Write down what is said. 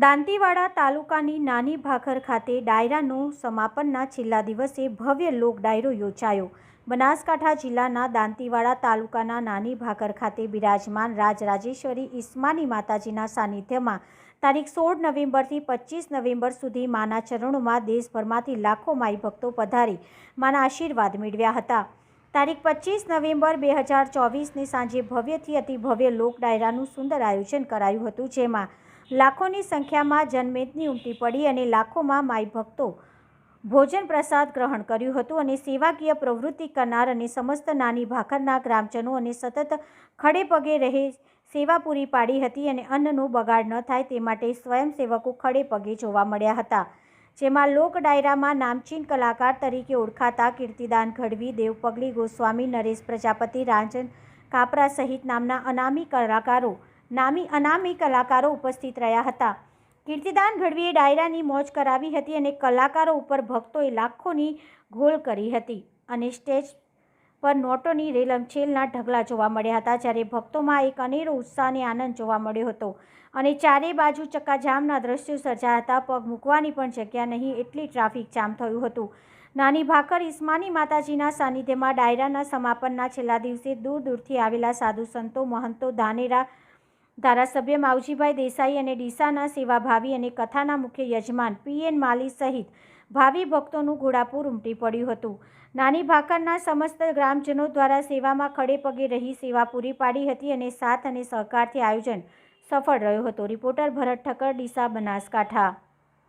દાંતીવાડા તાલુકાની નાની ભાખર ખાતે ડાયરાનું સમાપનના છેલ્લા દિવસે ભવ્ય લોક ડાયરો યોજાયો. બનાસકાંઠા જિલ્લાના દાંતીવાડા તાલુકાના નાની ભાખર ખાતે બિરાજમાન રાજરાજેશ્વરી ઈસ્માની માતાજીના સાનિધ્યમાં તારીખ સોળ નવેમ્બરથી પચીસ નવેમ્બર સુધી માના ચરણોમાં દેશભરમાંથી લાખો માઈ ભક્તો પધારી માના આશીર્વાદ મેળવ્યા હતા. તારીખ પચીસ નવેમ્બર બે હજાર ચોવીસની સાંજે ભવ્યથી અતિ ભવ્ય લોક ડાયરાનું સુંદર આયોજન કરાયું હતું, જેમાં લાખોની સંખ્યામાં જનમેદની ઉમટી પડી અને લાખોમાં માઈ ભક્તો ભોજન પ્રસાદ ગ્રહણ કર્યું હતું અને સેવાકીય પ્રવૃત્તિ કરનાર અને સમસ્ત નાની ભાખરના ગ્રામજનો અને સતત ખડે પગે રહે સેવા પૂરી પાડી હતી અને અન્નનો બગાડ ન થાય તે માટે સ્વયંસેવકો ખડે પગે જોવા મળ્યા હતા. જેમાં લોક ડાયરામાં નામચીન કલાકાર તરીકે ઓળખાતા કીર્તિદાન ગઢવી દેવપગલી ગોસ્વામી, નરેશ પ્રજાપતિ, રાંજન કાપરા સહિત નામના અનામી કલાકારો નામી અનામી કલાકારો ઉપસ્થિત રહ્યા હતા. કીર્તિદાન ગઢવીએ ડાયરાની મોજ કરાવી હતી અને કલાકારો ઉપર ભક્તોએ લાખોની ગોલ કરી હતી અને સ્ટેજ પર નોટોની રેલમછેલના ઢગલા જોવા મળ્યા હતા, જ્યારે ભક્તોમાં એક અનેરો ઉત્સાહ અને આનંદ જોવા મળ્યો હતો. અને ચારે બાજુ ચક્કાજામના દ્રશ્યો સર્જાયા હતા, પગ મૂકવાની પણ જગ્યા નહીં, એટલી ટ્રાફિક જામ થયું હતું. નાની ભાકર ઇસ્માની માતાજીના સાનિધ્યમાં ડાયરાના સમાપનના છેલ્લા દિવસે દૂર દૂરથી આવેલા સાધુ સંતો, મહંતો, ધાનેરા ધારાસભ્ય માવજીભાઈ દેસાઈ અને ડીસાના સેવાભાવી અને કથાના મુખ્ય યજમાન પીએન માલી સહિત ભાવિ ભક્તોનું ઘોડાપૂર ઉમટી પડ્યું હતું. નાની ભાકરના સમસ્ત ગ્રામજનો દ્વારા સેવામાં ખડે પગે રહી સેવા પૂરી પાડી હતી અને સાથ અને સહકારથી આયોજન સફળ રહ્યો હતો. રિપોર્ટર ભરત ઠક્કર, ડીસા બનાસકાંઠા.